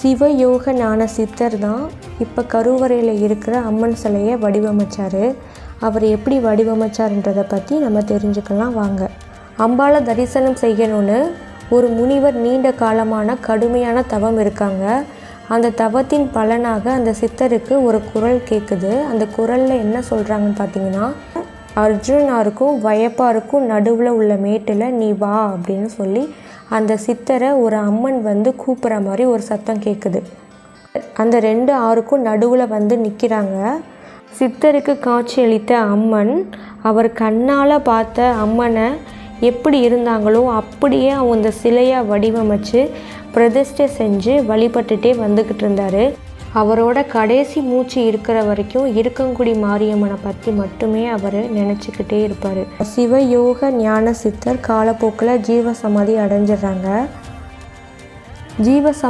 சிவயோக ஞான சித்தர் தான் இப்போ கருவறையில் இருக்கிற அம்மன் சிலையை வடிவமைச்சார். அவர் எப்படி வடிவமைச்சார்ன்றதை பற்றி நம்ம தெரிஞ்சுக்கலாம் வாங்க. அம்பாளை தரிசனம் செய்யணும்னு ஒரு முனிவர் நீண்ட காலமான கடுமையான தவம் இருக்காங்க. அந்த தவத்தின் பலனாக அந்த சித்தருக்கு ஒரு குரல் கேட்குது அந்த குரலில் என்ன சொல்கிறாங்கன்னு பார்த்தீங்கன்னா அர்ஜுனாருக்கும் வயப்பாருக்கும் நடுவில் உள்ள மேட்டில் நீ வா அப்படின்னு சொல்லி அந்த சித்தரை ஒரு அம்மன் வந்து கூப்பிட்ற மாதிரி ஒரு சத்தம் கேட்குது அந்த ரெண்டு ஆறுக்கும் நடுவில் வந்து நிற்கிறாங்க சித்தருக்கு காட்சியளித்த அம்மன் அவர் கண்ணால் பார்த்த அம்மனை எப்படி இருந்தாங்களோ அப்படியே அவங்க அந்த சிலையை வடிவமைச்சு பிரதிஷ்டை செஞ்சு வழிபட்டுட்டே வந்துக்கிட்டு இருந்தார். அவரோட கடைசி மூச்சு இருக்கிற வரைக்கும் இருக்கங்குடி மாரியம்மனை பற்றி மட்டுமே அவர் நினச்சிக்கிட்டே இருப்பார். சிவயோக ஞான சித்தர் காலப்போக்கில் ஜீவ சமாதி அடைஞ்சிடுறாங்க. ஜீவ சம